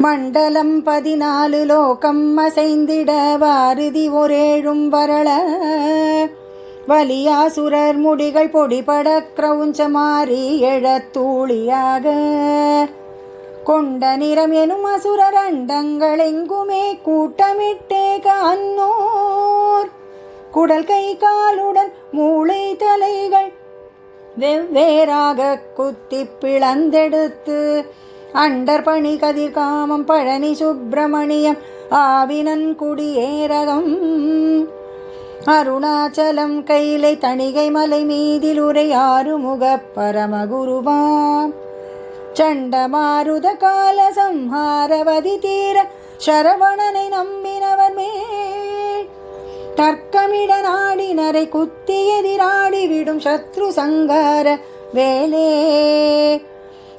மண்டலம் பதினாலு லோகம் அசைந்திட வாருதி ஒரேழும் வரள. வலியாசுரர் முடிகள் பொடிபட கிரௌஞ்ச மாறி எழத்தூளியாக கொண்ட நிறம் எனும் அசுரர் அண்டங்கள் எங்குமே கூட்டமிட்டே கான்னோர் குடல் கை காலுடன் மூளை தலைகள் வெவ்வேறாக குத்தி பிளந்தெடுத்து அண்டர்பணி கதிர்காமம் பழனி சுப்பிரமணியம் ஆவினன் குடியேரகம் அருணாச்சலம் கைலை தணிகை மலை மீதில் உரையாறு ஆறுமுக பரமகுருவாம் சண்டமாருத கால சம்ஹாரவதி தீர சரவணனை நம்பினவர் மேல். தர்க்கமிட நாடினரை குத்தி எதிராடி விடும் சத்ரு சங்கார வேலே.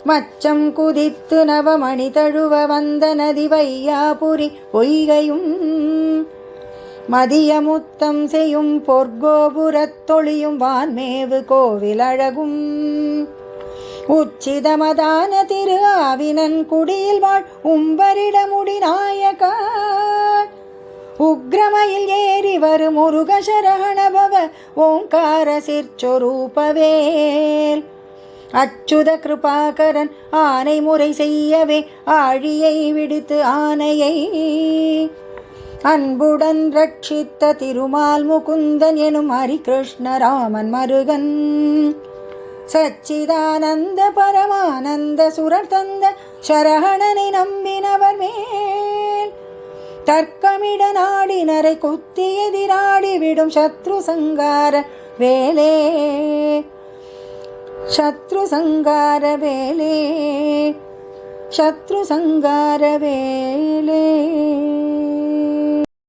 மச்சம் குதித்து நவமணி தழுவ வந்த நதி வையாபுரி பொய்கையும் மதியமுத்தம் செய்யும் பொற்கோபுரத் தொழியும் வான்மேவு கோவில் அழகும். உச்சிதமதான திரு ஆவினன் குடியில் வாழ் உம்பரிடமுடி நாயகா. உக்ரமையில் ஏறி வரும் முருகசரணபவ ஓங்கார சிற்சொரூபவேல் அச்சுத கிருபாகரன் ஆனை முறை செய்யவே ஆழியை விடுத்து ஆனையை. அன்புடன் ரட்சித்த திருமால் முகுந்தன் எனும் ஹரிகிருஷ்ணராமன் மருகன். சச்சிதானந்த பரமானந்த சுரர் தந்த சரகணனை நம்பினவர் மேல். தர்க்கமிட நாடினரை குத்தி எதிராடி விடும் சத்ரு சங்கார வேலே. शत्रुसंगारवेले शत्रुसंगारवेले